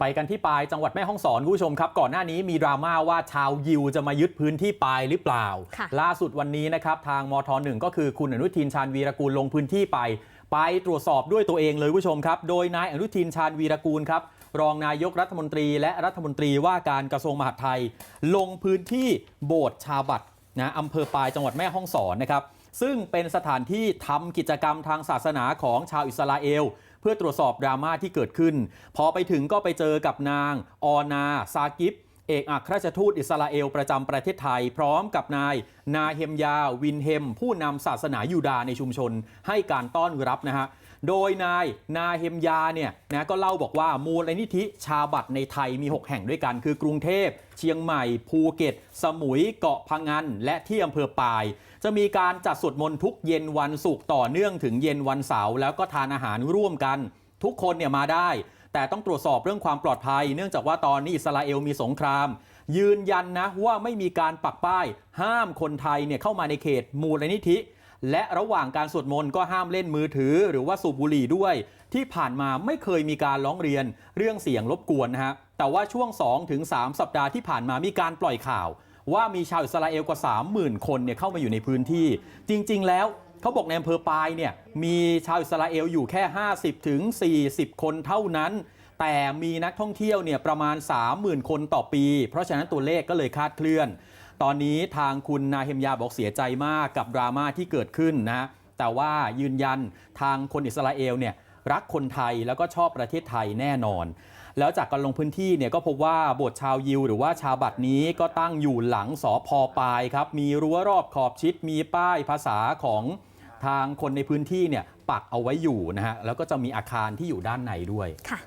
ไปกันที่ปายจังหวัดแม่ฮ่องสอนคุณผู้ชมครับก่อนหน้านี้มีดราม่าว่าชาวยิวจะมายึดพื้นที่ปายหรือเปล่าค่ะล่าสุดวันนี้นะครับทางมทหนึ่งก็คือคุณอนุทินชาญวีรกูลลงพื้นที่ไป ไปตรวจสอบด้วยตัวเองเลยคุณผู้ชมครับ โดยนายอนุทินชาญวีรกูลครับรองนายกรัฐมนตรี และรัฐมนตรีว่าการกระทรวงมหาดไทย ลงพื้นที่โบสถ์ชาบัตนะอำเภอปายจังหวัดแม่ฮ่องสอนนะครับซึ่งเป็นสถานที่ทำกิจกรรมทางศาสนาของชาวอิสราเอล เพื่อตรวจสอบดราม่าที่เกิดขึ้น พอไปถึงก็ไปเจอกับนางออนาซากิฟ เอกอัครราชทูตอิสราเอลประจำประเทศไทย พร้อมกับนาย นาเฮมยา วินเฮม ผู้นำศาสนายูดาในชุมชนให้การต้อนรับนะฮะโดยนายนาเฮมยาเนี่ยนะก็เล่าบอกว่ามูลนิธิชาบัตในไทยมี 6 แห่งด้วยกัน คือกรุงเทพ เชียงใหม่ ภูเก็ต สมุยเกาะพังงานและที่อำเภอปาย จะมีการจัดสวดมนต์ทุกเย็นวันศุกร์ต่อเนื่องถึงเย็นวันเสาร์แล้วก็ทานอาหารร่วมกัน ทุกคนเนี่ยมาได้ แต่ต้องตรวจสอบเรื่องความปลอดภัย เนื่องจากว่าตอนนี้อิสราเอลมีสงคราม ยืนยันนะว่าไม่มีการปักป้าย ห้ามคนไทยเนี่ยเข้ามาในเขตมูลนิธิ และระหว่างการสวดมนต์ก็ห้ามเล่นมือถือ หรือว่าสูบบุหรี่ด้วย ที่ผ่านมาไม่เคยมีการร้องเรียนเรื่องเสียงรบกวนนะฮะแต่ว่าช่วง 2-3ถึง3สัปดาห์ที่ผ่านมามีการปล่อยข่าว ว่ามีชาวอิสราเอลกว่า 30,000 คนเนี่ยเข้ามาอยู่ในพื้นที่ จริง ๆ แล้วเขาบอกในอำเภอปายเนี่ยมีชาวอิสราเอลอยู่แค่ 50ถึง40 คนเท่านั้น แต่มีนักท่องเที่ยวเนี่ยประมาณ 30,000 คนต่อปี เพราะฉะนั้นตัวเลขก็เลยคาดเคลื่อน ตอนนี้ทางคุณนาเฮมยาบอกเสียใจมากกับดราม่าที่เกิดขึ้นนะแต่ว่ายืนยันทางคนอิสราเอลเนี่ยรักคนไทยแล้วก็ชอบประเทศไทยแน่นอน แล้วจากการลงพื้นที่เนี่ยก็พบว่าโบสถ์ชาวยิว หรือว่าชาวบัตรนี้ก็ตั้งอยู่หลังสอพอปายครับ มีรั้วรอบขอบชิด มีป้ายภาษาของทางคนในพื้นที่เนี่ยปักเอาไว้อยู่นะฮะแล้วก็จะมีอาคารที่อยู่ด้านในด้วยค่ะ